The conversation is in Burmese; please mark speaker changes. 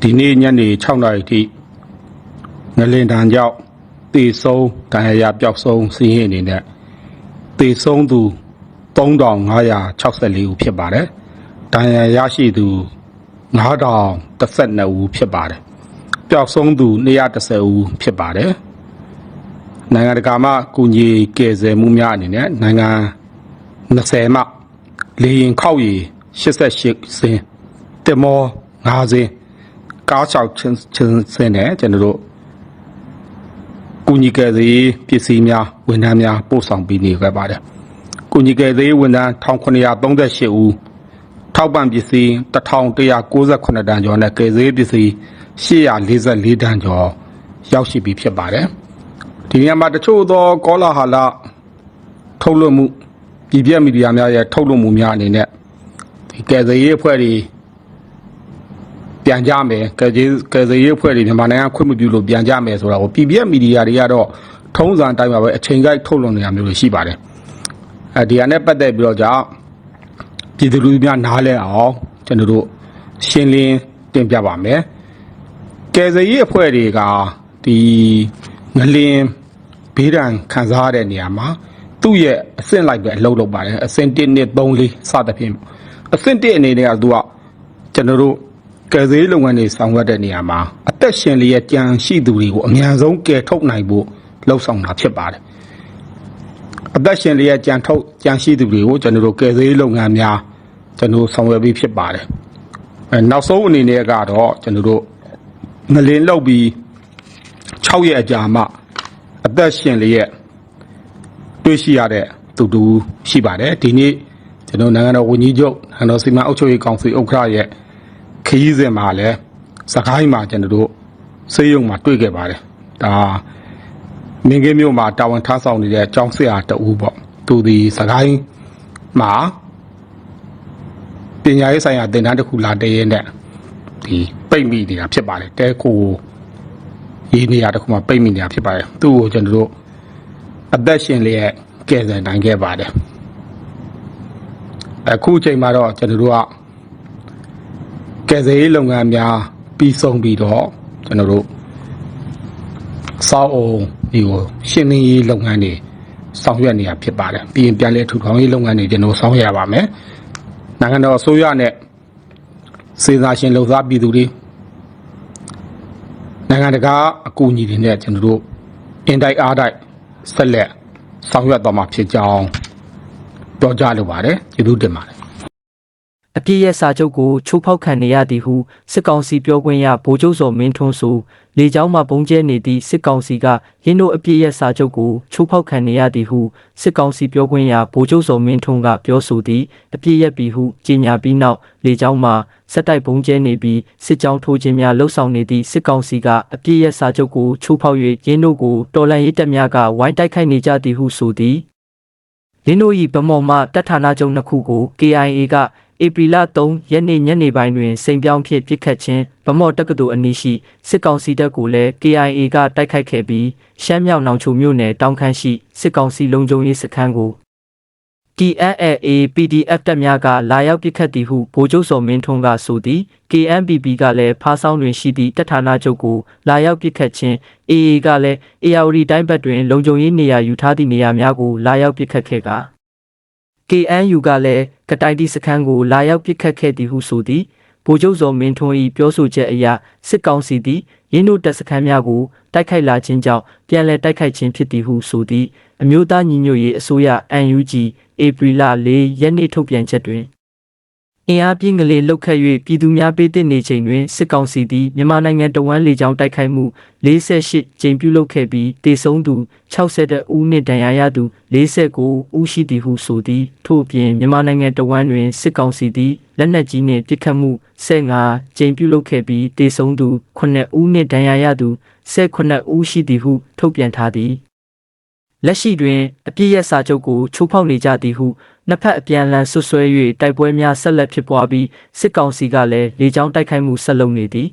Speaker 1: ဒီနေ့ညနေ6နာရီထိငလင်တန်ကြောင့်တေဆုံးဒဏ်ရာရပျောက်ဆုံးစီးရင်အနေနဲ့တေဆုံးသူ3564ဦးဖြစ်ပါတယ်။ဒဏ်ရာရရှိသူ9012ဦးဖြစ်ပါတယ်။ပျောက်ဆုံးသူ210ဦးဖြစ်ပါတယ်။နိုင်ငံတကာမှကုညီကယ်ဆယ်မှုများအနေနဲ့နိုင်ငံ20မှလေရင်ခောက်ရီ88စင်းတင်မော5စင်း ကားချောက်ချင်းချင်းစင်းနဲ့ကျွန်တော်တို့ကုညီကယ်ဆယ်ရေးပစ္စည်းများဝန်ထမ်းများပို့ဆောင်ပေးနေခဲ့ပါတယ်။ကုညီကယ်ဆယ်ရေးဝန်ထမ်း1938ဦးထောက်ပံ့ပစ္စည်း1198တန်ကျော်နဲ့ကယ်ဆယ်ရေးပစ္စည်း844တန်ကျော်ရောက်ရှိပြီဖြစ်ပါတယ်။ဒီနေရာမှာတချို့သောကောလာဟာလထုတ်လွှင့်မှုပြည်ပြမီဒီယာများရဲ့ထုတ်လွှင့်မှုများအနေနဲ့ဒီကယ်ဆယ်ရေးအဖွဲ့တွေ ပြန်ကြမယ်ကယ်ဆယ်ကယ်ဆယ်ရေးအဖွဲ့တွေမြန်မာနိုင်ငံခွင့်မပြုလို့ပြန်ကြမယ်ဆိုတာကိုပြည်ပြမီဒီယာတွေကတော့ထုံးစံအတိုင်းပါပဲအချိန်ကိုက်ထုတ်လွှင့်နေရမျိုးတွေရှိပါတယ်။အဲဒီဟာနဲ့ပတ်သက်ပြီးတော့ကြောင့်ပြည်သူလူထုများနားလဲအောင်ကျွန်တော်တို့ရှင်းလင်းတင်ပြပါမယ်။ကယ်ဆယ်ရေးအဖွဲ့တွေကဒီငလင်ဘေးဒဏ်ခံစားရတဲ့နေရာမှာသူ့ရဲ့အဆင့်လိုက်ပဲအလုပ်လုပ်ပါတယ်အဆင့်1 2 3 4စသဖြင့်အဆင့်1အနေနဲ့ကသူကကျွန်တော်တို့ ကယ်ဆယ်ရေးလုပ်ငန်းတွေဆောင်ရွက်တဲ့နေရာမှာအသက်ရှင်လျက်ကြံရှိသူတွေကိုအများဆုံးကယ်ထုတ်နိုင်ဖို့လှုပ်ဆောင်တာဖြစ်ပါတယ်အသက်ရှင်လျက်ကြံထုတ်ကြံရှိသူတွေကိုကျွန်တော်တို့ကယ်ဆယ်ရေးလုပ်ငန်းများကျွန်တော်တို့ဆောင်ရွက်ပြီးဖြစ်ပါတယ်အဲနောက်ဆုံးအနေနဲ့ကတော့ကျွန်တော်တို့ငလင်လောက်ပြီး6ရက်အကြာမှအသက်ရှင်လျက်တွေ့ရှိရတဲ့သူတူရှိပါတယ်ဒီနေ့ကျွန်တော်နိုင်ငံတော်ဝန်ကြီးချုပ်နိုင်ငံတော်စီမံအုပ်ချုပ်ရေးကောင်စီဥက္ကဋ္ဌရဲ့ ခရီးစဉ်မှာလည်းစကိုင်းမှာကျွန်တော်တို့စေယုံမှာတွေ့ခဲ့ပါတယ်ဒါမင်းကင်းမြို့မှာတာဝန်ထမ်းဆောင်နေတဲ့အကြောင်းဆရာတဦးပေါ့သူဒီစကိုင်းမှာပညာရေးဆိုင်ရာသင်တန်းတစ်ခုလာတည်ရတဲ့ဒီပိတ်မိနေတာဖြစ်ပါတယ်တဲကိုရေးနေရတစ်ခုမှာပိတ်မိနေတာဖြစ်ပါတယ်သူ့ကိုကျွန်တော်တို့အသက်ရှင်လျက်ကဲဆယ်နိုင်ခဲ့ပါတယ်အခုအချိန်မှာတော့ကျွန်တော်တို့က ကဲဆယ်ရေးလုပ်ငန်းများပြီးဆုံးပြီးတော့ကျွန်တော်တို့စောက်အောင်ဒီကိုရှင်းလင်းရေးလုပ်ငန်းတွေဆောင်ရွက်နေရဖြစ်ပါတယ်ပြီးရင်ပြန်လည်ထူထောင်ရေးလုပ်ငန်းတွေကျွန်တော်ဆောင်ရွက်ရပါမယ်နိုင်ငံတော်အစိုးရနဲ့စေစာရှင်လှုပ်ရှားပြည်သူတွေနိုင်ငံတကာအကူအညီတွေနဲ့ကျွန်တော်တို့အင်တိုက်အားတိုက်ဆက်လက်ဆောင်ရွက်သွားမှာဖြစ်ကြောင်းပြောကြားလိုပါတယ်ကျေးဇူးတင်ပါတယ်
Speaker 2: အပြည့်ရဲ့စာချုပ်ကိုချိုးဖောက်ခံနေရသည်ဟုစစ်ကောင်စီပြောခွင့်ရဗိုလ်ချုပ်စော်မင်းထွန်းဆိုလေကြောင်းမှပုံကျဲနေသည့်စစ်ကောင်စီကရင်းတို့အပြည့်ရဲ့စာချုပ်ကိုချိုးဖောက်ခံနေရသည်ဟုစစ်ကောင်စီပြောခွင့်ရဗိုလ်ချုပ်စော်မင်းထွန်းကပြောဆိုသည်အပြည့်ရဲ့ပြီဟုကြေညာပြီးနောက်လေကြောင်းမှစက်တိုက်ပုံကျဲနေပြီးစစ်ကြောင်းထိုးခြင်းများလှုပ်ဆောင်နေသည့်စစ်ကောင်စီကအပြည့်ရဲ့စာချုပ်ကိုချိုးဖောက်၍ရင်းတို့ကိုတော်လှန်ရေးတပ်များကဝိုင်းတိုက်ခိုက်နေကြသည်ဟုဆိုသည်လင်းတို့၏ဗမော်မှတပ်ဌာနချုပ်နှစ်ခုကို KIA က ဧပြီလ3ရက်နေ့ညနေပိုင်းတွင်စိန်ပြောင်းဖြစ်ပစ်ခတ်ခြင်းဗမော်တက္ကသိုလ်အနီးရှိစစ်ကောင်စီတပ်ကိုလည်း KIA ကတိုက်ခိုက်ခဲ့ပြီးရှမ်းမြောက်နောင်ချိုမြို့နယ်တောင်ခမ်းရှိစစ်ကောင်စီလုံခြုံရေးစခန်းကို TNLA PDF တပ်များကလာရောက်ပစ်ခတ်သည်ဟုဗိုလ်ချုပ်စော်မင်းထွန်းကဆိုသည် KNPB ကလည်းဖားဆောင်တွင်ရှိသည့်တပ်ဌာနချုပ်ကိုလာရောက်ပစ်ခတ်ခြင်း AA ကလည်း ARD တိုင်းဘက်တွင်လုံခြုံရေးနေရာယူထားသည့်နေရာများကိုလာရောက်ပစ်ခတ်ခဲ့ကာ KNU ကလည်းကတိုင်တီစခန်းကိုလာရောက်ပစ်ခတ်ခဲ့သည်ဟုဆိုသည်ဗိုလ်ချုပ်စော်မင်းထွန်း၏ပြောဆိုချက်အရစစ်ကောင်စီသည်ရင်းတို့တပ်စခန်းများကိုတိုက်ခိုက်လာခြင်းကြောင့်ပြန်လည်တိုက်ခိုက်ခြင်းဖြစ်သည်ဟုဆိုသည်အမျိုးသားညီညွတ်ရေးအစိုးရ NUG ဧပြီလ4ရက်နေ့ထုတ်ပြန်ချက်တွင် အင်အားပြင်းကလေးလှုပ်ခတ်၍ပြည်သူများပေးသည့်နေချိန်တွင်စစ်ကောင်စီသည်မြန်မာနိုင်ငံတဝန်းလေကြောင်းတိုက်ခိုက်မှု48ကြိမ်ပြုလုပ်ခဲ့ပြီးတေဆုံးသူ62ဦးနှင့်ဒဏ်ရာရသူ49ဦးရှိသည်ဟုဆိုသည်ထို့အပြင်မြန်မာနိုင်ငံတဝန်းတွင်စစ်ကောင်စီသည်လက်နက်ကြီးနှင့်ပစ်ခတ်မှု15ကြိမ်ပြုလုပ်ခဲ့ပြီးတေဆုံးသူ9ဦးနှင့်ဒဏ်ရာရသူ18ဦးရှိသည်ဟုထုတ်ပြန်ထားသည် လက်ရှိတွင်အပြည့်ရစာချုပ်ကိုချိုးဖောက်နေကြသည်ဟုနှစ်ဖက်အပြန်အလှန်ဆွဆွဲ၍တိုက်ပွဲများဆက်လက်ဖြစ်ပွားပြီးစစ်ကောင်စီကလည်းလေကြောင်းတိုက်ခိုက်မှုဆက်လုပ်နေသည်